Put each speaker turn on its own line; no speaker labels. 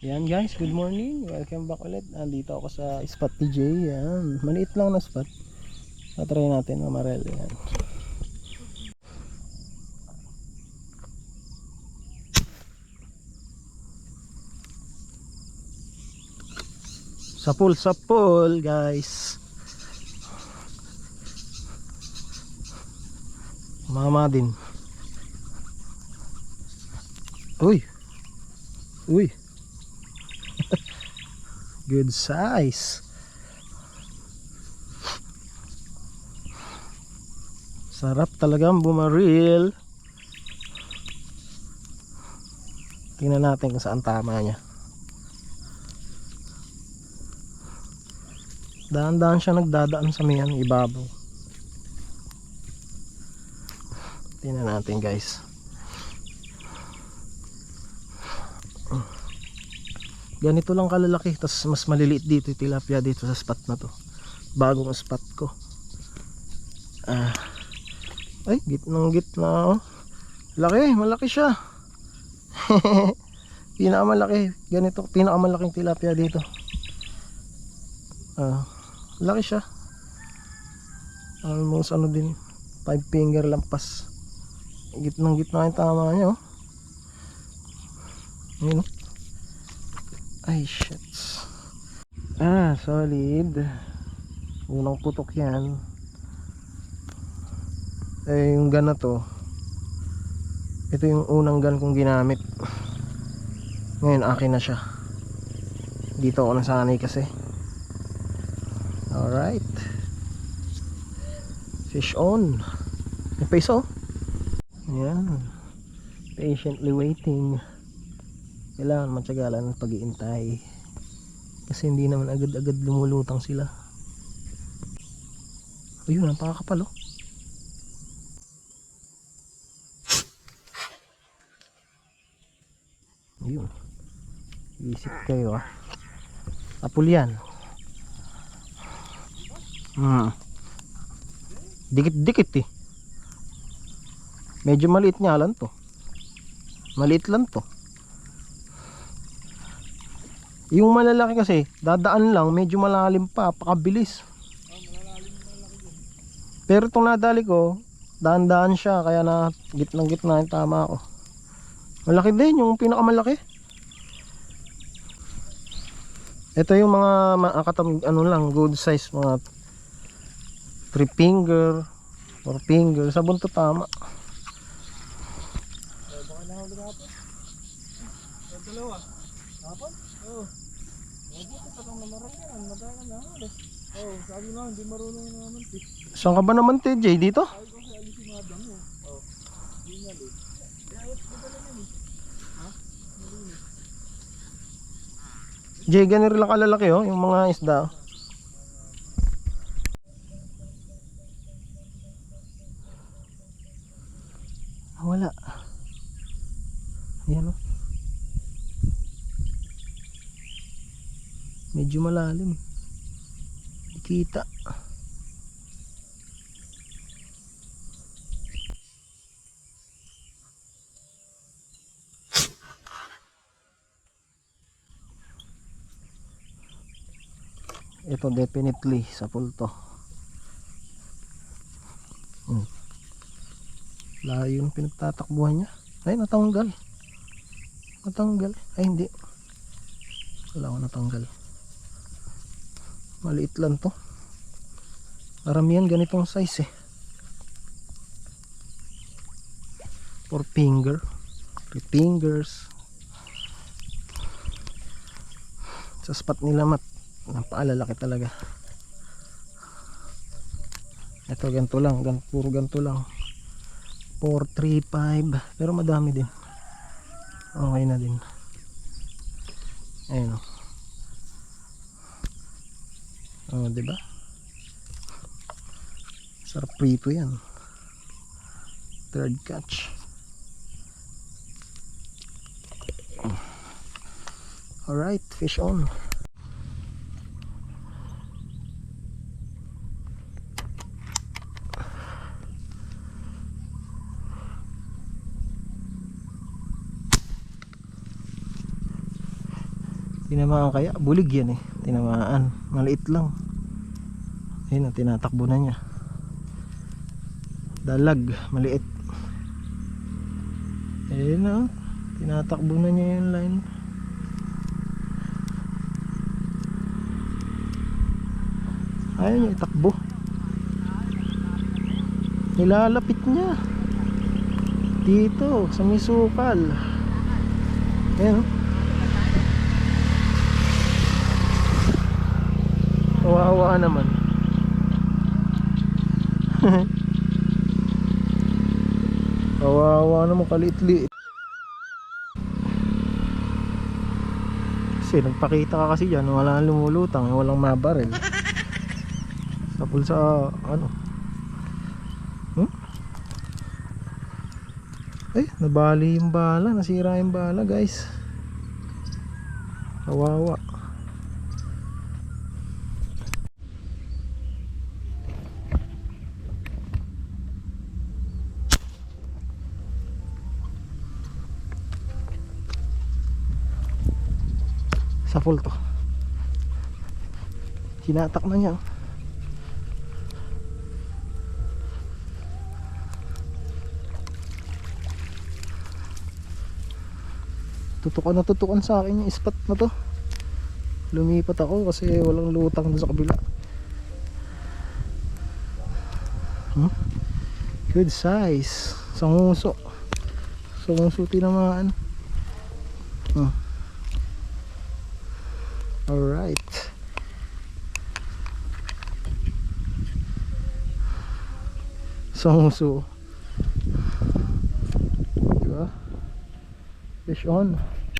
Yan guys, good morning. Welcome back ulit. Andito ako sa spot TJ. Yan. Maliit lang na spot. Tatry natin mamarel. Yan. Sapul, sapul guys. Mama din. Uy. Uy. Good size. Sarap talagang bumaril. Tingnan natin kung saan tama niya. Daan-daan siya nagdadaan sa mayan ibabaw. Tingnan natin guys. Ganito lang kalalaki tapos mas maliliit dito yung tilapia dito sa spot na to. Bagong spot ko. Ah. Ay gitnang gitna oh. laki malaki siya. Pinakamalaki ganito pinakamalaking tilapia dito. Ah laki siya. Almost ano din 5 finger lampas gitnang gitna yung tama niya oh. Yun oh ay shit. Ah, solid. Unang putok yan. Eh, yung gun na to. Ito yung unang gun kong ginamit. Ngayon, akin na siya. Dito ako nasanay kasi. Alright. Fish on. May isa oh. Ayan. Patiently waiting kailangan matsyagalan ng pag-iintay. Kasi hindi naman agad-agad lumulutang sila. Ayun ang pakakapal oh. Ayun. Isip kayo ah. Apul yan. Hmm. Dikit-dikit eh. Medyo maliit nga lang to. Maliit lang to yung malalaki kasi, dadaan lang, medyo malalim pa, pakabilis. Pero itong nadali ko, daan-daan siya, kaya na gitnang-gitna yung tama ako. Malaki din, yung pinakamalaki. Ito yung mga makakatam, ano lang, good size, mga 3 finger, 4 finger, sa bunto tama.
Oh, sabi nga, hindi marunong naman. eh.
Saan ka ba naman, TJ? Dito?
Oh, hindi nga eh. Yun. Ha? Malinis.
Jay, ganun lang kalalaki oh, yung mga isda. oh. Ah, Wala. Ayan oh. Medyo malalim. Kita. Ito definitely sa pulto. Hmm. Layo yung pinagtatakbuhan niya. Ay, natanggal. Natanggal. Ay, hindi. Wala ko natanggal. Maliit lang to. Karamihan ganitong size eh. Four finger. Three fingers. Sa spot nila mat. Napakalalaki talaga. Ito ganito lang. Gan, puro ganito lang. 4, 3, 5. Pero madami din. Okay na din. Ayun o. Oh, di ba? Sarap prito 'yan. Third catch. Alright, fish on. Tinamaan kaya? Bulig yan eh. Tinamaan. Maliit lang. Ayun ang tinatakbo na niya. Dalag. Maliit. Ayun na. oh. Tinatakbo na niya yung line. Ayaw niya itakbo. Nilalapit niya. Dito, sa may sukal. Ayan Kawawa naman. Kawawa naman kaliit-liit. Kasi nagpakita ka kasi dyan, wala nang lumulutang, walang mabaril. Sapul sa ano. Hmm? Ay, nabali yung bala, nasira yung bala guys. Kawawa. Sa full to. Hinatak na niya. oh. Tutukan na tutukan sa akin yung spot na to. Lumipat ako kasi walang lutang doon sa kabila. Hmm? Good size. Sanguso. Sanguso tinamaan. Hmm. Alright. Sanguso. Diba? Fish on.